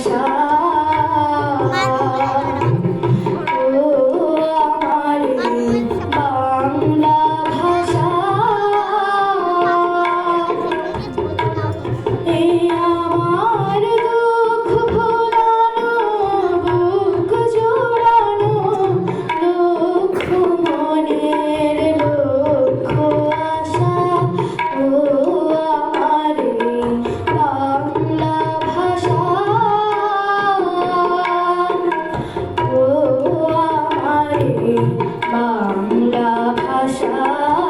Oh, my ah,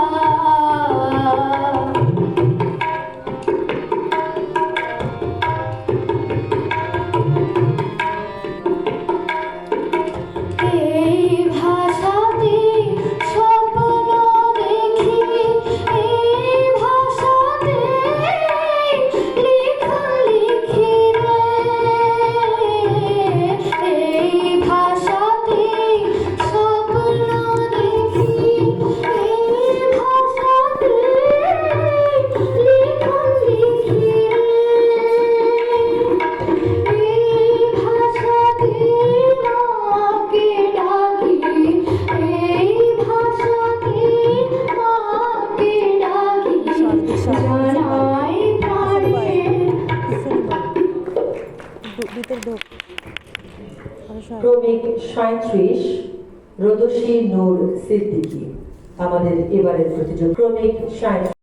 ভিতর ঢোক। ক্রমিক সাঁত্রিশ রদশী নূর সিদ্দিকী আমাদের এবারের প্রতিযোগী। ক্রমিক সাঁত্রিশ